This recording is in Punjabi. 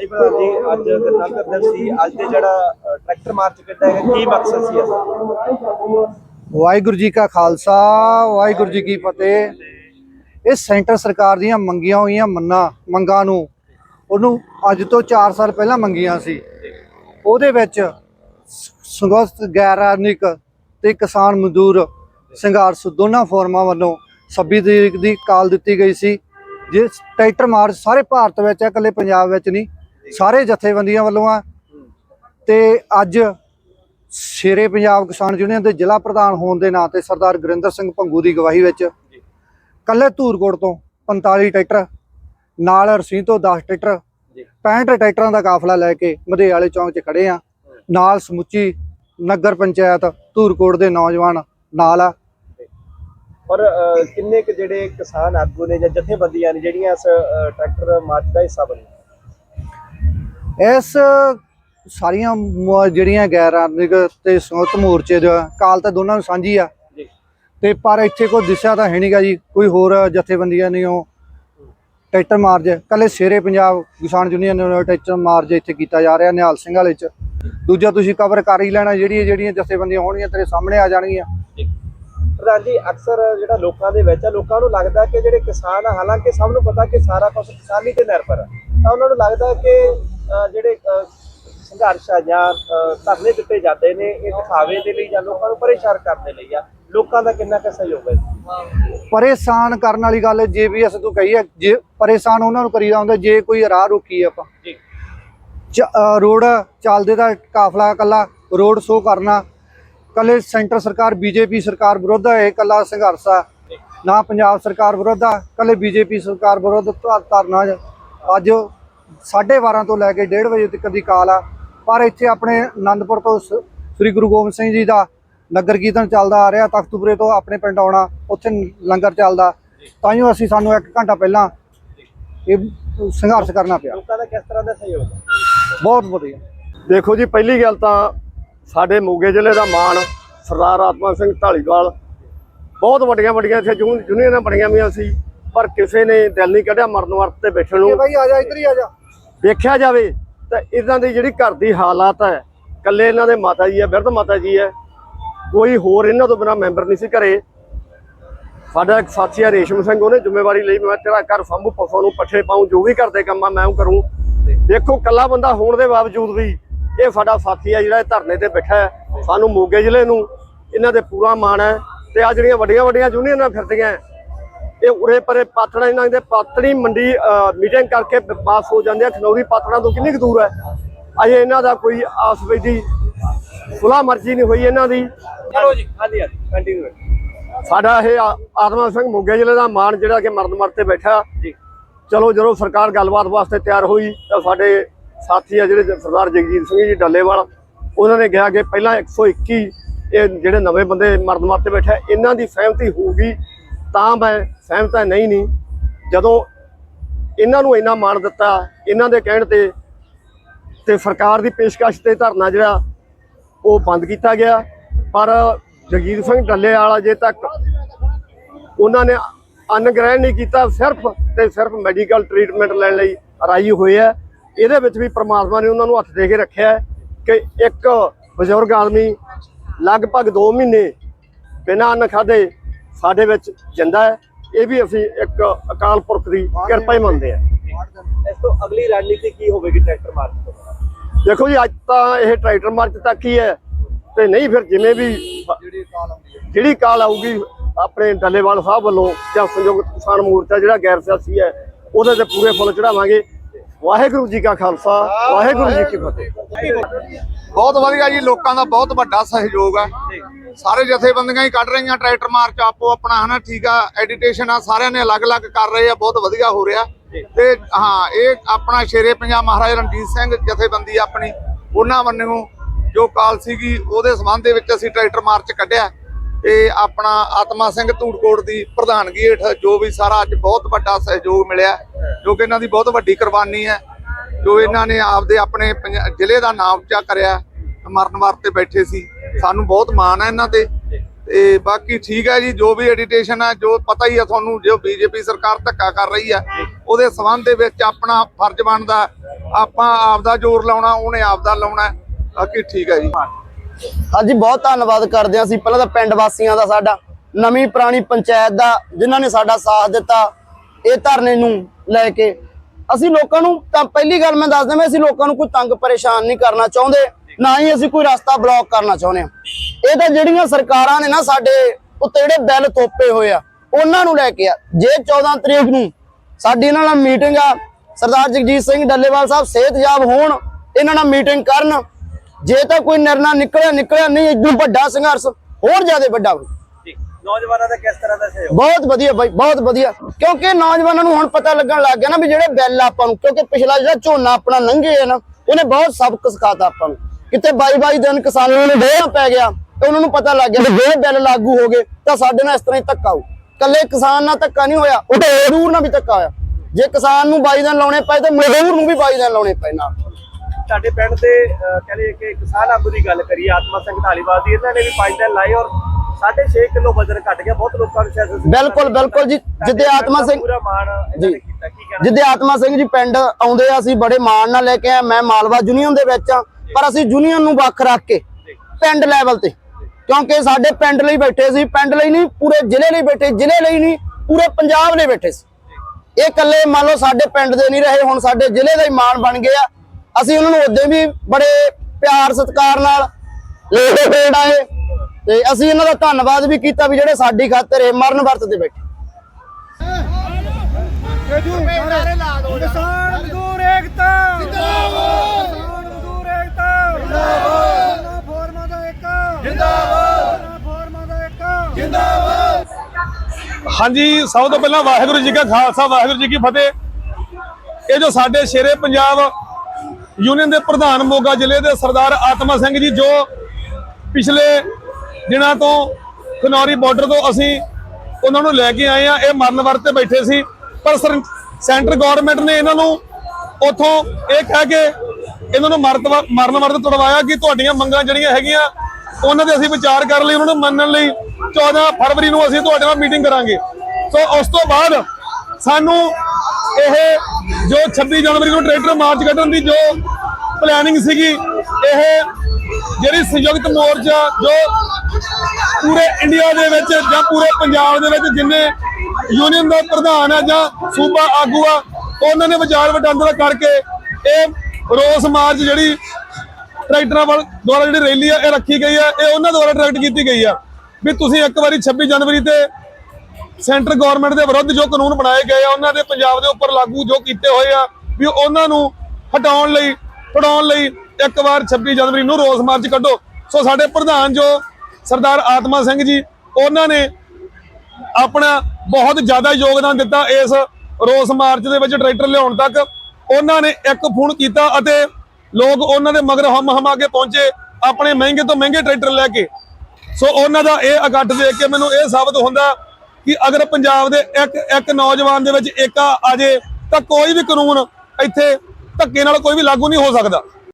ਜੀ ਪ੍ਰਧਾਨ ਜੀ, ਅੱਜ ਗਣਤੰਤਰ ਦਿਵਸ ਸੀ, ਅੱਜ ਦੇ ਜਿਹੜਾ ਟਰੈਕਟਰ ਮਾਰਚ ਕੱਢਿਆ ਗਿਆ ਕੀ ਮਕਸਦ ਸੀ ਇਸ ਵਾਹਿਗੁਰੂ ਜੀ ਕਾ ਖਾਲਸਾ, ਵਾਹਿਗੁਰੂ ਜੀ ਕੀ ਫਤਿਹ। ਇਹ ਸੈਂਟਰ ਸਰਕਾਰ ਦੀਆਂ ਮੰਗੀਆਂ ਹੋਈਆਂ ਮੰਨਾਂ, ਮੰਗਾਂ ਨੂੰ, ਉਹਨੂੰ ਅੱਜ ਤੋਂ 4 ਸਾਲ ਪਹਿਲਾਂ ਮੰਗੀਆਂ ਸੀ। ਉਹਦੇ ਵਿੱਚ ਸ- ਸੰਘਰਸ਼ ਗੈਰ ਰਾਜਨੀਤਿਕ ਤੇ ਕਿਸਾਨ ਮਜ਼ਦੂਰ ਸੰਘਰਸ਼ ਦੋਨਾਂ ਫੋਰਮਾਂ ਵੱਲੋਂ 26 ਤਰੀਕ ਦੀ ਕਾਲ ਦਿੱਤੀ ਗਈ ਸੀ। ਜਿਸ ਟਰੈਕਟਰ ਮਾਰਚ ਸਾਰੇ ਭਾਰਤ ਵਿੱਚ ਹੈ, ਇਕੱਲੇ ਪੰਜਾਬ ਵਿੱਚ ਨਹੀਂ। ਸਾਰੇ ਜਥੇਬੰਦੀਆਂ ਵੱਲੋਂ ਆ। ਤੇ ਅੱਜ ਸ਼ੇਰੇ ਪੰਜਾਬ ਕਿਸਾਨ ਯੂਨੀਅਨ ਦੇ ਜ਼ਿਲ੍ਹਾ ਪ੍ਰਧਾਨ ਹੋਣ ਦੇ ਨਾਂ ਤੇ ਸਰਦਾਰ ਗੁਰਿੰਦਰ ਸਿੰਘ ਭੰਗੂ ਦੀ ਗਵਾਹੀ ਵਿੱਚ ਕੱਲੇ ਧੂਰਕੋਟ ਤੋਂ 45 ਟਰੈਕਟਰ ਨਾਲ ਰਸੀ ਤੋਂ 10 ਟਰੈਕਟਰ ਜੀ। 65 ਟਰੈਕਟਰਾਂ ਦਾ ਕਾਫਲਾ ਲੈ ਕੇ ਮਧੇ ਵਾਲੇ ਚੌਂਕ 'ਚ ਖੜੇ ਆ। ਨਾਲ ਸਮੁੱਚੀ ਨਗਰ ਪੰਚਾਇਤ ਧੂਰਕੋਟ ਦੇ ਨੌਜਵਾਨ ਨਾਲ ਆ। ਔਰ ਅ, ਕਿੰਨੇ ਕੁ ਜਿਹੜੇ ਕਿਸਾਨ ਆਗੂ ਨੇ ਜਾਂ ਜਥੇਬੰਦੀਆਂ ਨੇ ਜਿਹੜੀਆਂ ਇਸ ਟਰੈਕਟਰ ਮਾਰਚ ਦਾ ਹਿੱਸਾ ਬਣੇ? ਇਸ ਸਾਰੀਆਂ ਜਿਹੜੀਆਂ ਗੈਰ ਰਾਜਨੀਤਿਕ ਤੇ ਸੰਯੁਕਤ ਮੋਰਚੇ ਦਾ ਕਾਲ ਤਾਂ ਦੋਨਾਂ ਨੂੰ ਸਾਂਝੀ ਆ। ਜੀ। ਤੇ ਪਰ ਇੱਥੇ ਕੋਈ ਦਿਸਿਆ ਤਾਂ ਹੈ ਨਹੀਂਗਾ ਜੀ। ਕੋਈ ਹੋਰ ਜਥੇਬੰਦੀਆਂ ਨਹੀਂ ਉਹ ਟਰੈਕਟਰ ਮਾਰਚ ਕੱਲੇ ਸ਼ੇਰੇ ਪੰਜਾਬ ਕਿਸਾਨ ਯੂਨੀਅਨ ਵੱਲੋਂ ਟਰੈਕਟਰ ਮਾਰਚ ਇੱਥੇ ਕੀਤਾ ਜਾ ਰਿਹਾ ਨਿਹਾਲ ਸਿੰਘ ਵਾਲੇ ਚ। ਦੂਜਾ ਤੁਸੀਂ ਕਵਰ ਕਰ ਹੀ ਲੈਣਾ ਜਿਹੜੀਆਂ ਜਿਹੜੀਆਂ ਜਥੇਬੰਦੀਆਂ ਹੋਣਗੀਆਂ ਤੇਰੇ ਸਾਹਮਣੇ ਆ ਜਾਣਗੀਆਂ। ਪ੍ਰਧਾਨ ਜੀ ਅਕਸਰ ਜਿਹੜਾ ਲੋਕਾਂ ਦੇ ਵਿੱਚ ਆ ਲੋਕਾਂ ਨੂੰ ਲੱਗਦਾ ਕਿ ਜਿਹੜੇ ਕਿਸਾਨ ਆ ਹਾਲਾਂਕਿ ਸਭ ਨੂੰ ਪਤਾ ਕਿ ਸਾਰਾ ਕੁਝ ਕਿਸਾਨੀ ਤੇ ਨਿਰਭਰ ਆ। ਤਾਂ ਉਹਨਾਂ ਨੂੰ ਲੱਗਦਾ ਕਿ ਜਿਹੜੇ ਸੰਘਰਸ਼ ਆ ਜਾਂ ਧਰਨੇ ਦਿੱਤੇ ਜਾਂਦੇ ਨੇ ਇਹ ਦਿਖਾਵੇ ਦੇ ਲਈ ਜਾਂ ਲੋਕਾਂ ਨੂੰ ਪਰੇਸ਼ਾਨ ਕਰਨ ਦੇ ਲਈ ਆ ਲੋਕਾਂ ਦਾ ਕਿੰਨਾ ਕੁ ਸਹਿਯੋਗ ਹੈ? ਪਰੇਸ਼ਾਨ ਕਰਨ ਵਾਲੀ ਗੱਲ ਜੇ ਵੀ ਅਸੀਂ ਤੂੰ ਕਹੀ ਹੈ ਜੇ ਪਰੇਸ਼ਾਨ ਉਹਨਾਂ ਨੂੰ ਕਰੀਦਾ ਹੁੰਦਾ ਜੇ ਕੋਈ ਰਾਹ ਰੋਕੀ ਆਪਾਂ। ਜੀ। ਰੋਡ ਚੱਲਦੇ ਦਾ ਕਾਫਲਾ ਕੱਲਾ ਰੋਡ ਸ਼ੋਅ ਕਰਨਾ ਕੱਲੇ ਸੈਂਟਰ ਸਰਕਾਰ ਬੀਜੇਪੀ ਸਰਕਾਰ ਵਿਰੁੱਧ ਇਹ ਕੱਲਾ ਸੰਘਰਸ਼ ਆ। ਨਾ ਪੰਜਾਬ ਸਰਕਾਰ ਵਿਰੁੱਧ ਆ ਕੱਲੇ ਬੀਜੇਪੀ ਸਰਕਾਰ ਵਿਰੁੱਧ ਧਰ- ਧਰਨਾ ਅੱਜ 12:30 ਤੋਂ ਲੈ ਕੇ 1:30 ਵਜੇ ਤੱਕ ਦੀ ਕਾਲ ਆ। ਪਰ ਇੱਥੇ ਆਪਣੇ ਆਨੰਦਪੁਰ ਤੋਂ ਸ੍ਰੀ ਗੁਰੂ ਗੋਬਿੰਦ ਸਿੰਘ ਜੀ ਦਾ ਨਗਰ ਕੀਰਤਨ ਚੱਲਦਾ ਆ ਰਿਹਾ ਤਖਤੂਪੁਰੇ ਤੋਂ ਆਪਣੇ ਪਿੰਡ ਆਉਣਾ ਉੱਥੇ ਲੰਗਰ ਚੱਲਦਾ। ਤਾਈਓ ਅਸੀਂ ਸਾਨੂੰ 1 ਘੰਟਾ ਪਹਿਲਾਂ ਇਹ ਸੰਘਰਸ਼ ਕਰਨਾ ਪਿਆ। ਲੋਕਾਂ ਦਾ ਕਿਸ ਤਰ੍ਹਾਂ ਦਾ ਸਹਿਯੋਗ ਹੈ ਬਹੁਤ ਵਧੀਆ। ਦੇਖੋ ਜੀ ਪਹਿਲੀ ਗੱਲ ਤਾਂ ਸਾਡੇ ਮੋਗੇ ਜ਼ਿਲ੍ਹੇ ਦਾ ਮਾਣ ਸਰਦਾਰ ਆਤਮਾ ਸਿੰਘ ਢਾਲੀਵਾਲ ਬਹੁਤ ਵੱਡੀਆਂ ਵੱਡੀਆਂ ਇੱਥੇ ਯੂਨ- ਯੂਨੀਅਨਾਂ ਬਣੀਆਂ ਹੋਈਆਂ ਸੀ ਪਰ ਕਿਸੇ ਨੇ ਦਿਲ ਨਹੀਂ ਕੱਢਿਆ ਮਰਨ ਵਰਤ ਤੇ ਬੈਠਣ ਇਹ ਨੂੰ ਭਾਈ ਆ ਜਾ ਇੱਧਰ ਹੀ ਆ ਜਾ। ਵੇਖਿਆ ਜਾਵੇ ਤਾਂ ਇਹਨਾਂ ਦੀ ਜਿਹੜੀ ਘਰ ਦੀ ਹਾਲਾਤ ਹੈ ਕੱਲੇ ਇਹਨਾਂ ਦੇ ਮਾਤਾ ਜੀ ਹੈ, ਬਿਰਧ ਮਾਤਾ ਜੀ ਹੈ, ਕੋਈ ਹੋਰ ਇਹਨਾਂ ਤੋਂ ਬਿਨਾ ਮੈਂਬਰ ਨਹੀਂ ਸੀ ਘਰੇ। ਸਾਡਾ ਇੱਕ ਸਾਥੀ ਹੈ ਰੇਸ਼ਮ ਸਿੰਘ, ਉਹਨੇ ਜ਼ਿੰਮੇਵਾਰੀ ਲਈ, ਮੈਂ ਤੇਰਾ ਘਰ ਸੰਭੂ ਪਸ਼ੂ ਨੂੰ ਪੱਠੇ ਪਾਉਂ, ਜੋ ਵੀ ਘਰ ਦੇ ਕੰਮ ਆ, ਮੈਂ ਉਹ ਕਰੂੰ। ਦੇਖੋ ਕੱਲਾ ਬੰਦਾ ਹੋਣ ਦੇ ਬਾਵਜੂਦ ਵੀ ਇਹ ਸਾਡਾ ਸਾਥੀ ਹੈ ਜਿਹੜਾ ਧਰਨੇ ਤੇ ਬੈਠਾ ਹੈ, ਸਾਨੂੰ ਮੋਗੇ ਜ਼ਿਲ੍ਹੇ ਨੂੰ ਇਹਨਾਂ ਦੇ ਪੂਰਾ ਮਾਣ ਹੈ ਤੇ ਆ ਜਿਹੜੀਆਂ ਵੱਡੀਆਂ ਵੱਡੀਆਂ ਯੂਨੀਅਨਾਂ ਫਿਰਦੀਆਂ ਇਹ ਉਰੇ ਪਰੇ ਪਾਤੜਾ ਇਹਨਾਂ ਦੇ ਪਾਤੜੀ ਮੰਡੀ ਮੀਟਿੰਗ ਕਰਕੇ ਪਾਸ ਹੋ ਜਾਂਦੇ ਆ। ਖਨੌਰੀ ਪਾਤੜਾ ਤੋਂ ਕਿੰਨੀ ਕੁ ਦੂਰ ਹੈ? ਅਜੇ ਇਹਨਾਂ ਦਾ ਕੋਈ ਆਸ ਦੀ ਸੁਲਾ ਮਰਜ਼ੀ ਨਹੀਂ ਹੋਈ ਇਹਨਾਂ ਦੀ। ਚਲੋ ਜੀ ਹਾਂਜੀ ਹਾਂਜੀ ਕੰਟੀਨਿਊ ਸਾਡਾ ਇਹ ਆਤਮਾ ਸਿੰਘ ਮੋਗੇ ਜ਼ਿਲ੍ਹੇ ਦਾ ਮਾਣ ਜਿਹੜਾ ਕਿ ਮਰਦ ਮਰ ਤੇ ਬੈਠਾ। ਜੀ। ਚਲੋ ਜਦੋਂ ਸਰਕਾਰ ਗੱਲਬਾਤ ਵਾਸਤੇ ਤਿਆਰ ਹੋਈ ਤਾਂ ਸਾਡੇ ਸਾਥੀ ਆ ਜਿਹੜੇ ਸਰਦਾਰ ਜਗਜੀਤ ਸਿੰਘ ਜੀ ਡੱਲੇਵਾਲ ਉਹਨਾਂ ਨੇ ਕਿਹਾ ਕਿ ਪਹਿਲਾਂ 121 ਇਹ ਜਿਹੜੇ ਨਵੇਂ ਬੰਦੇ ਮਰਦ ਮਰ ਤੇ ਬੈਠੇ ਇਹਨਾਂ ਦੀ ਸਹਿਮਤੀ ਹੋਊਗੀ ਤਾਂ ਮੈਂ ਸਹਿਮਤ ਨਹੀਂ ਨਹੀਂ ਜਦੋਂ ਇਹਨਾਂ ਨੂੰ ਇੰਨਾ ਮਾਣ ਦਿੱਤਾ, ਇਹਨਾਂ ਦੇ ਕਹਿਣ ਤੇ ਤੇ ਸਰਕਾਰ ਦੀ ਪੇਸ਼ਕਸ਼ ਤੇ ਧਰਨਾ ਜਿਹੜਾ, ਉਹ ਬੰਦ ਕੀਤਾ ਗਿਆ। ਪਰ ਜਗੀਰ ਸਿੰਘ ਡੱਲੇ ਵਾਲਾ ਜੇ ਤੱਕ ਉਹਨਾਂ ਨੇ ਅੰਨ ਗ੍ਰਹਿਣ ਨਹੀਂ ਕੀਤਾ, ਸਿਰਫ ਤੇ ਸਿਰਫ ਮੈਡੀਕਲ ਟ੍ਰੀਟਮੈਂਟ ਲੈਣ ਲਈ ਰਾਜੀ ਹੋਏ ਆ। ਇਹਦੇ ਵਿੱਚ ਵੀ ਪ੍ਰਮਾਤਮਾ ਨੇ ਉਹਨਾਂ ਨੂੰ ਹੱਥ ਦੇ ਕੇ ਰੱਖਿਆ ਕਿ ਇੱਕ ਬਜ਼ੁਰਗ ਆਦਮੀ ਲਗਭਗ 2 ਮਹੀਨੇ ਬਿਨਾਂ ਅੰਨ ਖਾਦੇ ਸਾਡੇ ਵਿੱਚ ਜਿੰਦਾ ਹੈ। ਇਹ ਵੀ ਅਸੀਂ ਇੱਕ ਅਕਾਲ ਪੁਰਖ ਦੀ ਕਿਰਪਾ ਹੀ ਮੰਨਦੇ ਆ ਇਸ ਤੋਂ ਅਗਲੀ ਰਣਨੀਤੀ ਕੀ ਹੋਵੇਗੀ ਟਰੈਕਟਰ ਮਾਰਚ ਤੋਂ? ਦੇਖੋ ਜੀ ਅੱਜ ਤਾਂ ਇਹ ਟਰੈਕਟਰ ਮਾਰਚ ਤੱਕ ਹੀ ਹੈ ਤੇ ਨਹੀਂ ਫਿਰ ਜਿਵੇਂ ਵੀ ਜਿਹੜੀ ਕਾਲ ਆਊਗੀ ਆਪਣੇ ਡੱਲੇਵਾਲ ਸਾਹਿਬ ਵੱਲੋਂ ਜਾਂ ਸੰਯੁਕਤ ਕਿਸਾਨ ਮੋਰਚਾ ਜਿਹੜਾ ਗੈਰ ਸਿਆਸੀ ਹੈ ਉਹਦੇ ਤੇ ਪੂਰੇ ਫੁੱਲ ਚੜਾਵਾਂਗੇ ਵਾਹਿਗੁਰੂ ਜੀ ਕਾ ਖਾਲਸਾ ਵਾਹਿਗੁਰੂ ਜੀ ਕੀ ਫਤਿਹ। ਬਹੁਤ ਵਧੀਆ ਜੀ ਲੋਕਾਂ ਦਾ ਬਹੁਤ ਵੱਡਾ ਸਹਿਯੋਗ ਆ ਸਾਰੇ ਜਥੇਬੰਦੀਆਂ ਹੀ ਕੱਢ ਰਹੀਆਂ ਟਰੈਕਟਰ ਮਾਰਚ ਆਪੋ ਆਪਣਾ ਹਨਾ ਠੀਕ ਆ ਐਡੀਟੇਸ਼ਨ ਆ ਸਾਰਿਆਂ ਨੇ ਅਲੱਗ-ਅਲੱਗ ਕਰ ਰਹੇ ਆ ਬਹੁਤ ਵਧੀਆ ਹੋ ਰਿਹਾ। ਤੇ ਹਾਂ ਇਹ ਆਪਣਾ ਸ਼ੇਰੇ ਪੰਜਾਬ ਮਹਾਰਾਜਾ ਰਣਜੀਤ ਸਿੰਘ ਜਥੇਬੰਦੀ ਆਪਣੀ ਉਹਨਾਂ ਵੱਲੋਂ ਜੋ ਕਾਲ ਸੀਗੀ ਉਹਦੇ ਸਬੰਧ ਦੇ ਵਿੱਚ ਅਸੀਂ ਟਰੈਕਟਰ ਮਾਰਚ ਕੱਢਿਆ। ਤੇ ਆਪਣਾ ਆਤਮਾ ਸਿੰਘ ਧੂੜਕੋਟ ਦੀ ਪ੍ਰਧਾਨਗੀ ਹੇਠ ਜੋ ਵੀ ਸਾਰਾ ਅੱਜ ਬਹੁਤ ਵੱਡਾ ਸਹਿਯੋਗ ਮਿਲਿਆ ਜੋ ਕਿ ਇਹਨਾਂ ਦੀ ਬਹੁਤ ਵੱਡੀ ਕੁਰਬਾਨੀ ਹੈ। ਜੋ ਇਹਨਾਂ ਨੇ ਆਪਦੇ ਆਪਣੇ ਜ਼ਿਲ੍ਹੇ ਦਾ ਨਾਮ ਉੱਚਾ ਕਰਿਆ ਮਰਨ ਵਾਸਤੇ ਬੈਠੇ ਸੀ। ਸਾਨੂੰ ਬਹੁਤ ਮਾਣ ਹੈ ਇਹਨਾਂ ਤੇ। ਤੇ ਬਾਕੀ ਠੀਕ ਹੈ ਜੀ, ਜੋ ਵੀ ਐਡੀਟੇਸ਼ਨ ਹੈ ਜੋ ਪਤਾ ਹੀ ਹੈ ਤੁਹਾਨੂੰ, ਜੋ ਬੀਜੇਪੀ ਸਰਕਾਰ ਧੱਕਾ ਕਰ ਰਹੀ ਹੈ ਉਹਦੇ ਸਬੰਧ ਦੇ ਵਿੱਚ ਆਪਣਾ ਫਰਜ਼ ਬਣਦਾ। ਆਪਾਂ ਆਪਦਾ ਜ਼ੋਰ ਲਾਉਣਾ, ਉਹਨੇ ਆਪਦਾ ਲਾਉਣਾ। ਬਾਕੀ ਠੀਕ ਹੈ ਜੀ। ਹਾਂਜੀ, ਬਹੁਤ ਧੰਨਵਾਦ ਕਰਦੇ ਹਾਂ ਅਸੀਂ। ਪਹਿਲਾਂ ਤਾਂ ਪਿੰਡ ਵਾਸੀਆਂ ਦਾ ਸਾਡਾ, ਨਵੀਂ ਪੁਰਾਣੀ ਪੰਚਾਇਤ ਦਾ, ਜਿਨ੍ਹਾਂ ਨੇ ਸਾਡਾ ਸਾਥ ਦਿੱਤਾ, ਇਹ ਧਰਨੇ ਨੂੰ ਲੈ ਕੇ। ਅਸੀਂ ਲੋਕਾਂ ਨੂੰ ਤਾਂ ਪਹਿਲੀ ਗੱਲ ਮੈਂ ਦੱਸ ਦਿਆਂ ਅਸੀਂ ਲੋਕਾਂ ਨੂੰ ਕੋਈ ਤੰਗ ਪਰੇਸ਼ਾਨ ਨਹੀਂ ਕਰਨਾ ਚਾਹੁੰਦੇ। ਨਾ ਹੀ ਅਸੀਂ ਕੋਈ ਰਸਤਾ ਬਲੌਕ ਕਰਨਾ ਚਾਹੁੰਦੇ ਹਾਂ। ਇਹ ਤਾਂ ਜਿਹੜੀਆਂ ਸਰਕਾਰਾਂ ਨੇ ਨਾ ਸਾਡੇ ਉੱਤੇ ਜਿਹੜੇ ਬਿੱਲ ਥੋਪੇ ਹੋਏ ਆ ਉਹਨਾਂ ਨੂੰ ਲੈ ਕੇ ਆ। ਜੇ 14 ਤਰੀਕ ਨੂੰ ਸਾਡੀ ਇਹਨਾਂ ਨਾਲ ਮੀਟਿੰਗ ਆ ਸਰਦਾਰ ਜਗਜੀਤ ਸਿੰਘ ਡੱਲੇਵਾਲ ਸਾਹਿਬ ਸਿਹਤਯਾਬ ਹੋਣ ਇਹਨਾਂ ਨਾਲ ਮੀਟਿੰਗ ਕਰਨ ਜੇ ਤਾਂ ਕੋਈ ਨਿਰਣਾ ਨਿਕਲਿਆ ਨਿਕਲਿਆ ਨਹੀਂ ਇਦੋਂ ਵੱਡਾ ਸੰਘਰਸ਼ ਹੋਰ ਜ਼ਿਆਦਾ ਵੱਡਾ ਹੋਵੇ ਨੌਜਵਾਨਾਂ ਦਾ ਕਿਸ ਤਰ੍ਹਾਂ ਦਾ ਸਹਿਯੋਗ? ਬਹੁਤ ਵਧੀਆ ਬਾਈ ਬਹੁਤ ਵਧੀਆ। ਕਿਉਂਕਿ ਨੌਜਵਾਨਾਂ ਨੂੰ ਹੁਣ ਪਤਾ ਲੱਗਣ ਲੱਗ ਗਿਆ ਨਾ ਵੀ ਜਿਹੜੇ ਬਿੱਲ ਆਪਾਂ ਨੂੰ ਕਿਉਂਕਿ ਪਿਛਲਾ ਜਿਹੜਾ ਝੋਨਾ ਆਪਣਾ ਲੰਘੇ ਹੈ ਨਾ ਉਹਨੇ ਬਹੁਤ ਸਬਕ ਸਿਖਾਤਾ ਆਪਾਂ ਨੂੰ। ਕਿਤੇ 22 22 ਦਿਨ ਕਿਸਾਨਾਂ ਨੂੰ ਵੇਹਾਂ ਪੈ ਗਿਆ ਤੇ ਉਹਨਾਂ ਨੂੰ ਪਤਾ ਲੱਗ ਗਿਆ ਵੀ ਜੇ ਬਿੱਲ ਲਾਗੂ ਹੋ ਗਏ ਤਾਂ ਸਾਡੇ ਨਾਲ ਇਸ ਤਰ੍ਹਾਂ ਹੀ ਧੱਕਾ ਹੋਊ ਕੱਲੇ ਕਿਸਾਨ ਨਾਲ ਧੱਕਾ ਨਹੀਂ ਹੋਇਆ ਉਹ ਤੇ ਮਜ਼ਦੂਰ ਨਾਲ ਵੀ ਧੱਕਾ ਹੋਇਆ। ਜੇ ਕਿਸਾਨ ਨੂੰ 22 ਦਿਨ ਲਾਉਣੇ ਪਏ ਤਾਂ ਮਜ਼ਦੂਰ ਨੂੰ ਵੀ 22 ਦਿਨ ਲਾਉਣੇ ਪਏ ਨਾਲ। ਸਾਡੇ ਪਿੰਡ ਦੇ ਕਹਿੰਦੇ ਕਿ ਕਿਸਾਨ ਆਗੂ ਦੀ ਗੱਲ ਕਰੀਏ ਆਤਮਾ ਸਿੰਘ ਢਾਲੀਵਾਲ ਦੀ ਇਹਨਾਂ ਨੇ ਵੀ 5 ਦਿਨ ਲਾਏ ਔਰ 6.5 ਕਿਲੋ ਵਜ਼ਨ ਘਟ ਗਿਆ ਬਹੁਤ ਲੋਕਾਂ ਨੂੰ ਸ਼ਾਇਦ ਬਿਲਕੁਲ ਬਿਲਕੁਲ ਜੀ। ਜਿੱਦੇ ਆਤਮਾ ਸਿੰਘ ਪੂਰਾ ਮਾਣ ਜੀ। ਜਿੱਦੇ ਆਤਮਾ ਸਿੰਘ ਜੀ ਪਿੰਡ ਆਉਂਦੇ ਆ ਅਸੀਂ ਬੜੇ ਮਾਣ ਨਾਲ ਲੈ ਕੇ ਆਏ ਮੈਂ ਮਾਲਵਾ ਯੂਨੀਅਨ ਦੇ ਵਿੱਚ ਆ। ਪਰ ਅਸੀਂ ਯੂਨੀਅਨ ਨੂੰ ਵੱਖ ਰੱਖ ਕੇ ਪਿੰਡ ਲੈਵਲ ਤੇ ਕਿਉਂਕਿ ਸਾਡੇ ਪਿੰਡ ਲਈ ਬੈਠੇ ਸੀ ਪਿੰਡ ਲਈ ਨਹੀਂ ਪੂਰੇ ਜ਼ਿਲ੍ਹੇ ਲਈ ਬੈਠੇ ਜ਼ਿਲ੍ਹੇ ਲਈ ਨਹੀਂ ਪੂਰੇ ਪੰਜਾਬ ਲਈ ਬੈਠੇ ਸੀ ਇਹ ਇਕੱਲੇ ਮੰਨ ਲਓ ਸਾਡੇ ਪਿੰਡ ਦੇ ਨਹੀਂ ਰਹੇ ਹੁਣ ਸਾਡੇ ਜ਼ਿਲ੍ਹੇ ਦਾ ਹੀ ਮਾਣ ਬਣ ਗਏ ਆ ਅਸੀਂ ਉਹਨਾਂ ਨੂੰ ਉਦੋਂ ਵੀ ਬੜੇ ਪਿਆਰ ਸਤਿਕਾਰ ਨਾਲ ਲੈ ਕੇ ਆਏ ਤੇ ਅਸੀਂ ਇਹਨਾਂ ਦਾ ਧੰਨਵਾਦ ਵੀ ਕੀਤਾ ਵੀ ਜਿਹੜੇ ਸਾਡੀ ਖਾਤਰ ਇਹ ਮਰਨ ਵਰਤ ਤੇ ਬੈਠੇ ਕਿਸਾਨ ਮਜ਼ਦੂਰ ਏਕਤਾ ਜਿੰਦਾਬਾਦ ਫੋਰਮਾਂ ਦਾ ਜਿੰਦਾਬਾਦ। ਫੋਰਮਾਂ ਦਾ ਹਾਂਜੀ ਸਭ ਤੋਂ ਪਹਿਲਾਂ ਵਾਹਿਗੁਰੂ ਜੀ ਕਾ ਖਾਲਸਾ ਵਾਹਿਗੁਰੂ ਜੀ ਕੀ ਫਤਿਹ। ਇਹ ਜੋ ਸਾਡੇ ਸ਼ੇਰੇ ਪੰਜਾਬ ਯੂਨੀਅਨ ਦੇ ਪ੍ਰਧਾਨ ਮੋਗਾ ਜ਼ਿਲ੍ਹੇ ਦੇ ਸਰਦਾਰ ਆਤਮਾ ਸਿੰਘ ਜੀ ਜੋ ਪਿਛਲੇ ਦਿਨਾਂ ਤੋਂ ਖਨੌਰੀ ਬਾਰਡਰ ਤੋਂ ਅਸੀਂ ਉਹਨਾਂ ਨੂੰ ਲੈ ਕੇ ਆਏ ਆ ਇਹ ਮਰਨ ਵਰਤ ਤੇ ਬੈਠੇ ਸੀ। ਪਰ ਸਰ- ਸੈਂਟਰ ਗਵਰਨਮੈਂਟ ਨੇ ਇਹਨਾਂ ਨੂੰ ਉਥੋਂ ਇਹ ਕਹਿ ਕੇ ਇਹਨਾਂ ਨੂੰ ਮਰਤ ਵ- ਮਰਨ ਵਰਤ ਤੁੜਵਾਇਆ ਕਿ ਤੁਹਾਡੀਆਂ ਮੰਗਾਂ ਜਿਹੜੀਆਂ ਹੈਗੀਆਂ, ਉਹਨਾਂ ਦੇ ਅਸੀਂ ਵਿਚਾਰ ਕਰ ਲਈ, ਉਹਨਾਂ ਨੂੰ ਮੰਨਣ ਲਈ 14 ਫਰਵਰੀ ਨੂੰ ਅਸੀਂ ਤੁਹਾਡੇ ਨਾਲ ਮੀਟਿੰਗ ਕਰਾਂਗੇ। ਸੋ ਉਸ ਤੋਂ ਬਾਅਦ ਸਾਨੂੰ ਇਹ ਜੋ 26 ਜਨਵਰੀ ਨੂੰ ਟਰੈਕਟਰ ਮਾਰਚ ਕੱਢਣ ਦੀ ਜੋ ਪਲੈਨਿੰਗ ਸੀਗੀ, ਇਹ ਜਿਹੜੀ ਸੰਯੁਕਤ ਮੋਰਚਾ ਜੋ ਪੂਰੇ ਇੰਡੀਆ ਦੇ ਵਿੱਚ ਜਾਂ ਪੂਰੇ ਪੰਜਾਬ ਦੇ ਵਿੱਚ ਜਿੰਨੇ ਯੂਨੀਅਨ ਦਾ ਪ੍ਰਧਾਨ ਹੈ ਜਾਂ ਸੂਬਾ ਆਗੂ ਆ, ਉਹਨਾਂ ਨੇ ਵਿਚਾਰ ਵਟਾਂਦਰਾ ਕਰਕੇ ਇਹ ਰੋਸ ਮਾਰਚ ਜਿਹੜੀ ਟਰੈਕਟਰਾਂ ਵੱਲ ਦੁਆਰਾ ਜਿਹੜੀ ਰੈਲੀ ਆ, ਇਹ ਰੱਖੀ ਗਈ ਆ, ਇਹ ਉਹਨਾਂ ਦੁਆਰਾ ਟਰੈਕਟ ਕੀਤੀ ਗਈ ਆ। ਵੀ ਤੁਸੀਂ ਇੱਕ ਵਾਰੀ 26 ਜਨਵਰੀ ਤੇ ਸੈਂਟਰ ਗਵਰਨਮੈਂਟ ਦੇ ਵਿਰੁੱਧ ਜੋ ਕਾਨੂੰਨ ਬਣਾਏ ਗਏ ਆ, ਉਹਨਾਂ ਦੇ ਪੰਜਾਬ ਦੇ ਉੱਪਰ ਲਾਗੂ ਜੋ ਕੀਤੇ ਹੋਏ ਆ, ਵੀ ਉਹਨਾਂ ਨੂੰ ਹਟਾਉਣ ਲਈ, ਫੜਾਉਣ ਲਈ ਇੱਕ ਵਾਰ 26 ਜਨਵਰੀ ਨੂੰ ਰੋਸ ਮਾਰਚ ਕੱਢੋ। ਸੋ ਸਾਡੇ ਪ੍ਰਧਾਨ ਜੋ ਸਰਦਾਰ ਆਤਮਾ ਸਿੰਘ ਜੀ, ਉਹਨਾਂ ਨੇ ਆਪਣਾ ਬਹੁਤ ਜ਼ਿਆਦਾ ਯੋਗਦਾਨ ਦਿੱਤਾ ਇਸ ਰੋਸ ਮਾਰਚ ਦੇ ਵਿੱਚ ਟਰੈਕਟਰ ਲਿਆਉਣ ਤੱਕ। ਉਹਨਾਂ ਨੇ ਇੱਕ ਫੋਨ ਕੀਤਾ ਅਤੇ ਲੋਕ ਉਹਨਾਂ ਦੇ ਮਗਰ ਹਮ ਹਮਾ ਕੇ ਪਹੁੰਚੇ ਆਪਣੇ ਮਹਿੰਗੇ ਤੋਂ ਮਹਿੰਗੇ ਟਰੈਕਟਰ ਲੈ ਕੇ। ਸੋ ਉਹਨਾਂ ਦਾ ਇਹ ਇਕੱਠ ਦੇਖ ਕੇ ਮੈਨੂੰ ਇਹ ਸਾਬਤ ਹੁੰਦਾ ਕਿ ਅਗਰ ਪੰਜਾਬ ਦੇ ਇੱਕ ਇੱਕ ਨੌਜਵਾਨ ਦੇ ਵਿੱਚ ਏਕਾ ਆ ਜੇ ਤਾਂ ਕੋਈ ਵੀ ਕਾਨੂੰਨ ਇੱਥੇ ਧੱਕੇ ਨਾਲ ਕੋਈ ਵੀ ਲਾਗੂ ਨਹੀਂ ਹੋ ਸਕਦਾ।